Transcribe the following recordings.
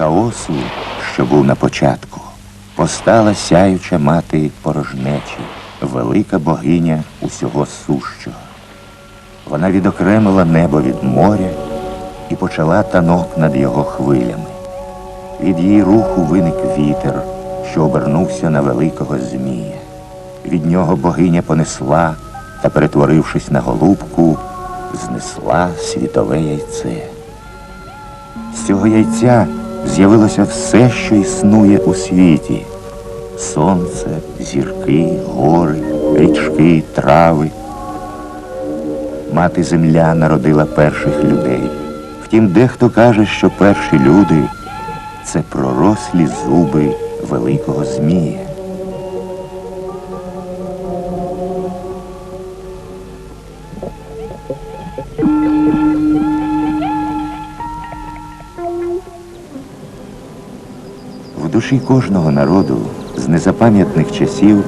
хаосу, що був на початку, постала сяюча мати порожнечі, велика богиня усього сущого. Вона відокремила небо від моря і почала танок над його хвилями. Від її руху виник вітер, що обернувся на великого змія. Від нього богиня понесла та, перетворившись на голубку, знесла світове яйце. З цього яйця з'явилося все, що існує у світі: сонце, зірки, гори, річки, трави. Мати земля народила перших людей. Втім, дехто каже, що перші люди це пророслі зуби великого змія. Душі кожного народу з незапам'ятних часів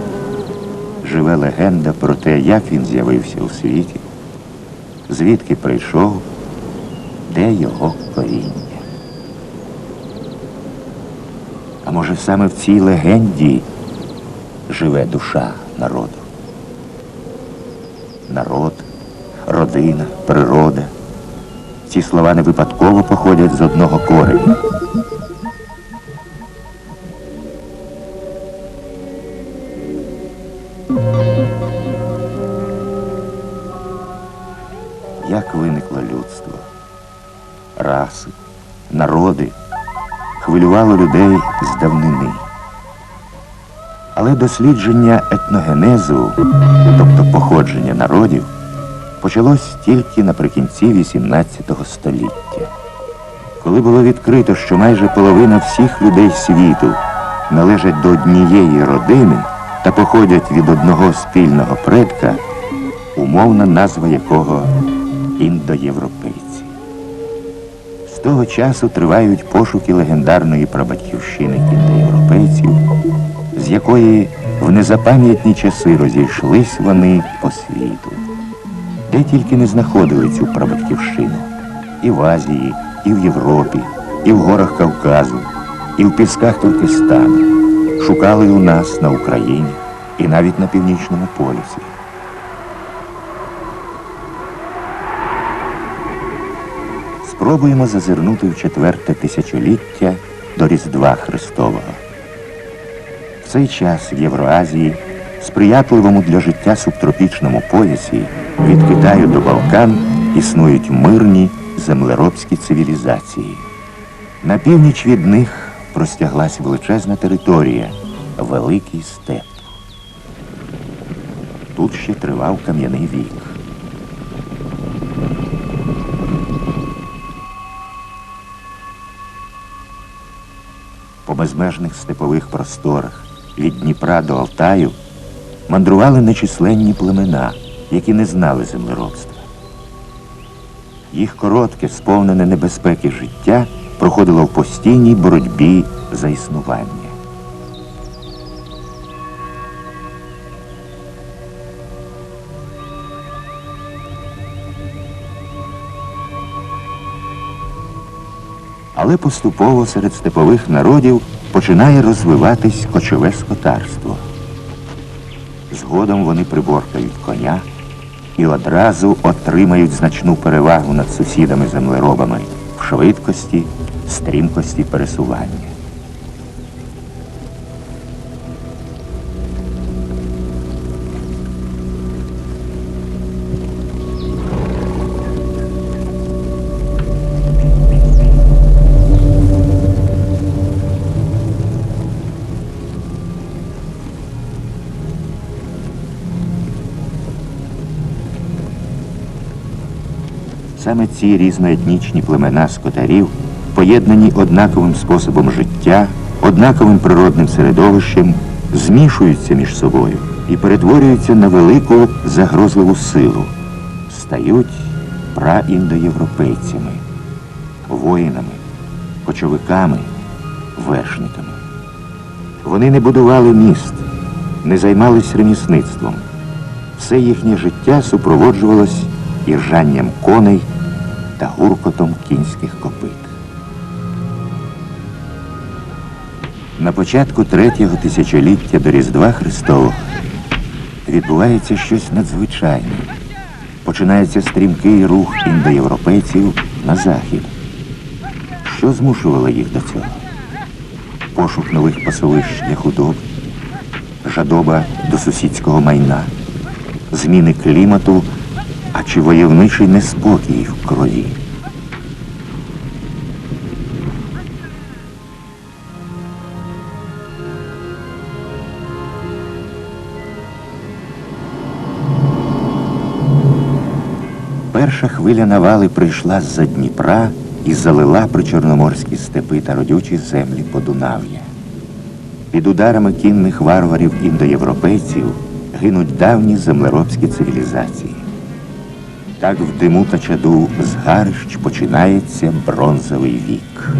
живе легенда про те, як він з'явився у світі, звідки прийшов, де його коріння. А може саме в цій легенді живе душа народу? Народ, родина, природа. Ці слова не випадково походять з одного кореня. Як виникло людство? Раси, народи хвилювало людей з давнини. Але дослідження етногенезу, тобто походження народів, почалось тільки наприкінці XVIII століття. Коли було відкрито, що майже половина всіх людей світу належать до однієї родини та походять від одного спільного предка, умовна назва якого індоєвропейці. З того часу тривають пошуки легендарної прабатьківщини індоєвропейців, з якої в незапам'ятні часи розійшлись вони по світу. Де тільки не знаходили цю прабатьківщину. І в Азії, і в Європі, і в горах Кавказу, і в пісках Туркестану. Шукали у нас на Україні і навіть на північному полюсі. Спробуємо зазирнути в четверте тисячоліття до Різдва Христового. В цей час в Євроазії, сприятливому для життя субтропічному поясі, від Китаю до Балкан існують мирні землеробські цивілізації. На північ від них простяглась величезна територія, великий степ. Тут ще тривав кам'яний вік. По безмежних степових просторах від Дніпра до Алтаю мандрували нечисленні племена, які не знали землеробства. Їх коротке, сповнене небезпеки життя проходило в постійній боротьбі за існування. Але поступово серед степових народів починає розвиватись кочове скотарство. Згодом вони приборкають коня і одразу отримають значну перевагу над сусідами-землеробами в швидкості, стрімкості пересування. Саме ці різноетнічні племена скотарів, поєднані однаковим способом життя, однаковим природним середовищем, змішуються між собою і перетворюються на велику загрозливу силу, стають праіндоєвропейцями, воїнами, кочовиками, вершниками. Вони не будували міст, не займались ремісництвом. Все їхнє життя супроводжувалось іржанням коней та гуркотом кінських копит. На початку третього тисячоліття до Різдва Христового відбувається щось надзвичайне. Починається стрімкий рух індоєвропейців на захід. Що змушувало їх до цього? Пошук нових пасовищ для худоби, жадоба до сусідського майна, зміни клімату, а чи войовничий неспокій в крові. Перша хвиля навали прийшла з-за Дніпра і залила причорноморські степи та родючі землі Подунав'я. Під ударами кінних варварів індоєвропейців гинуть давні землеробські цивілізації. Так в диму та чаду згарищ починається бронзовий вік.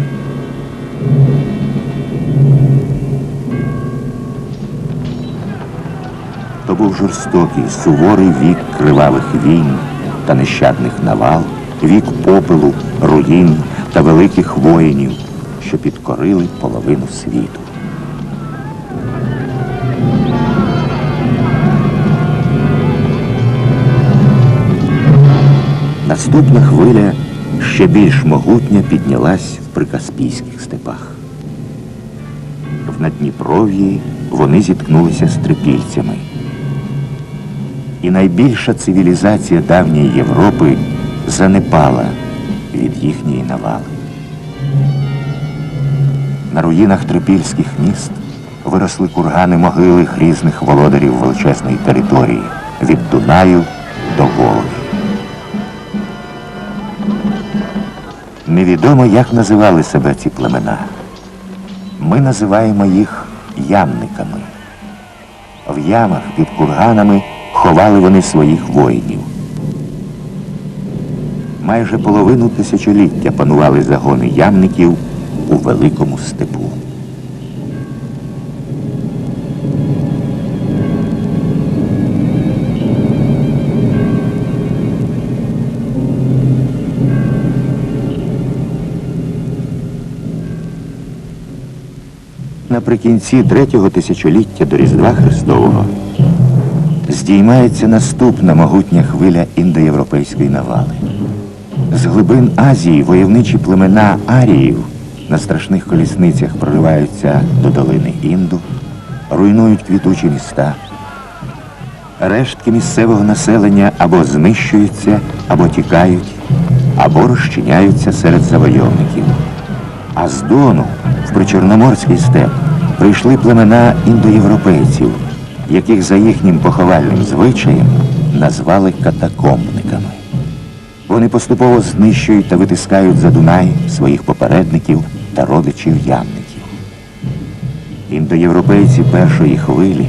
То був жорстокий, суворий вік кривавих війн та нещадних навал, вік попелу, руїн та великих воїнів, що підкорили половину світу. Наступна хвиля ще більш могутня піднялась в прикаспійських степах. В Надніпров'ї вони зіткнулися з трипільцями. І найбільша цивілізація давньої Європи занепала від їхньої навали. На руїнах трипільських міст виросли кургани могили грізних володарів величезної території від Дунаю до Волги. Невідомо, як називали себе ці племена. Ми називаємо їх ямниками. В ямах під курганами ховали вони своїх воїнів. Майже половину тисячоліття панували загони ямників у великому степу. Наприкінці третього тисячоліття до Різдва Христового здіймається наступна могутня хвиля індоєвропейської навали. З глибин Азії войовничі племена аріїв на страшних колісницях прориваються до долини Інду, руйнують квітучі міста. Рештки місцевого населення або знищуються, або тікають, або розчиняються серед завойовників. А з Дону в причорноморський степ прийшли племена індоєвропейців, яких за їхнім поховальним звичаєм назвали катакомбниками. Вони поступово знищують та витискають за Дунай своїх попередників та родичів ямників. Індоєвропейці першої хвилі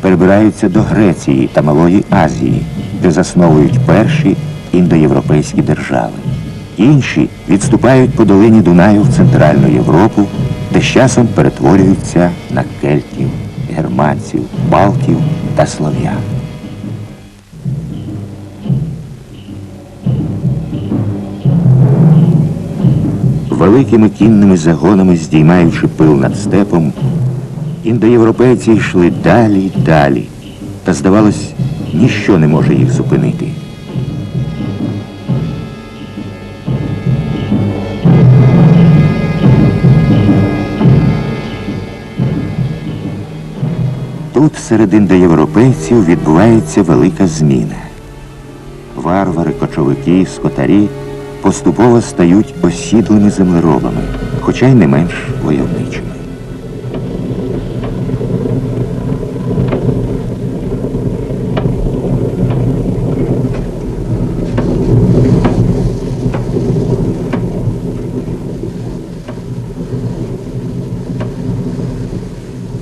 перебираються до Греції та Малої Азії, де засновують перші індоєвропейські держави. Інші відступають по долині Дунаю в Центральну Європу, де з часом перетворюються на кельтів, германців, балтів та слов'ян. Великими кінними загонами, здіймаючи пил над степом, індоєвропейці йшли далі й далі, та, здавалось, ніщо не може їх зупинити. Тут серед індоєвропейців відбувається велика зміна. Варвари, кочовики, скотарі поступово стають осідлими землеробами, хоча й не менш войовничими.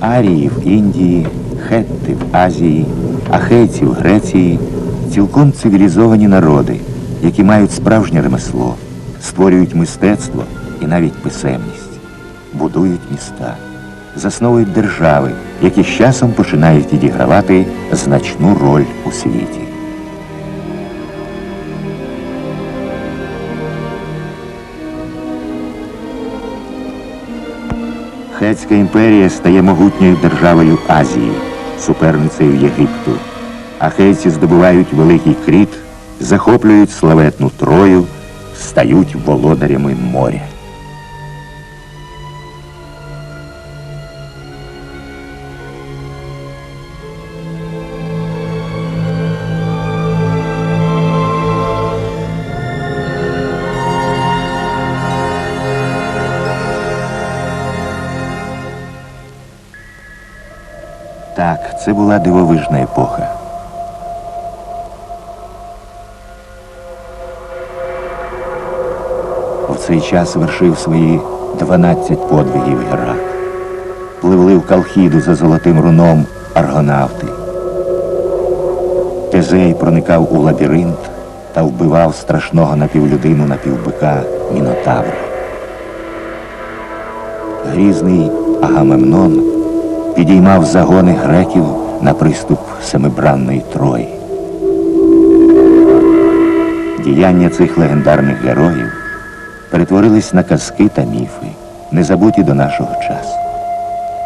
Арії в Індії, хетти в Азії, ахейці в Греції цілком цивілізовані народи, які мають справжнє ремесло, створюють мистецтво і навіть писемність, будують міста, засновують держави, які з часом починають відігравати значну роль у світі. Хетська імперія стає могутньою державою Азії, суперницею Єгипту. Ахейці здобувають великий кріт, захоплюють славетну Трою, стають володарями моря. Була дивовижна епоха. В цей час вершив свої 12 подвигів Геракл. Пливли в Калхіду за золотим руном аргонавти. Тезей проникав у лабіринт та вбивав страшного напівлюдину напівбика Мінотавра. Грізний Агамемнон підіймав загони греків на приступ семибранної Трої. Діяння цих легендарних героїв перетворились на казки та міфи, незабуті до нашого часу.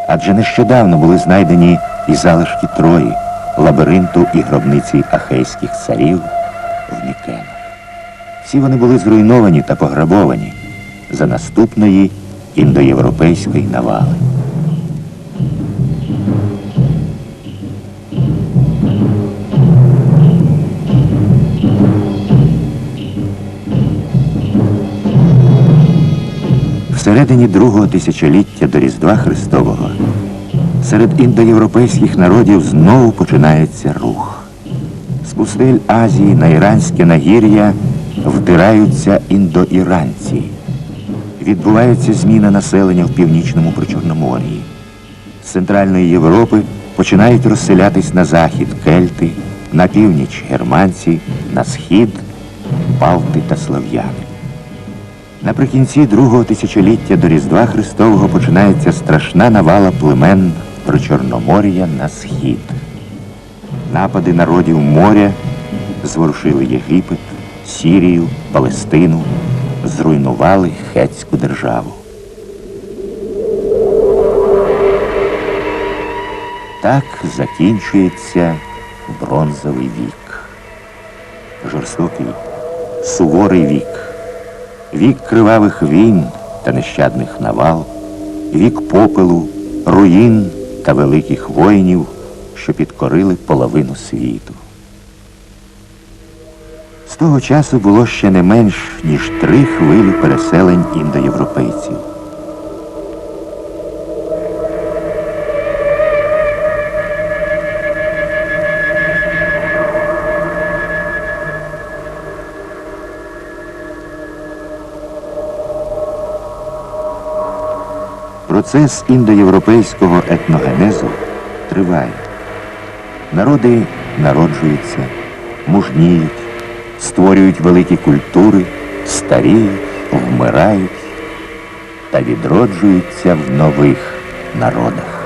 Адже нещодавно були знайдені і залишки Трої, лабіринту і гробниці ахейських царів в Мікенах. Всі вони були зруйновані та пограбовані за наступної індоєвропейської навали. Всередині другого тисячоліття до Різдва Христового серед індоєвропейських народів знову починається рух. З пустель Азії на іранське нагір'я вдираються індоіранці. Відбувається зміна населення в північному Причорномор'ї. З Центральної Європи починають розселятись на захід кельти, на північ германці, на схід балти та слов'яни. Наприкінці другого тисячоліття до Різдва Христового починається страшна навала племен Причорномор'я на схід. Напади народів моря зворушили Єгипет, Сірію, Палестину, зруйнували Хетську державу. Так закінчується бронзовий вік. Жорстокий, суворий вік. Вік кривавих війн та нещадних навал, вік попелу, руїн та великих воїнів, що підкорили половину світу. З того часу було ще не менш, ніж три хвилі переселень індоєвропейців. Процес індоєвропейського етногенезу триває. Народи народжуються, мужніють, створюють великі культури, старіють, вмирають та відроджуються в нових народах.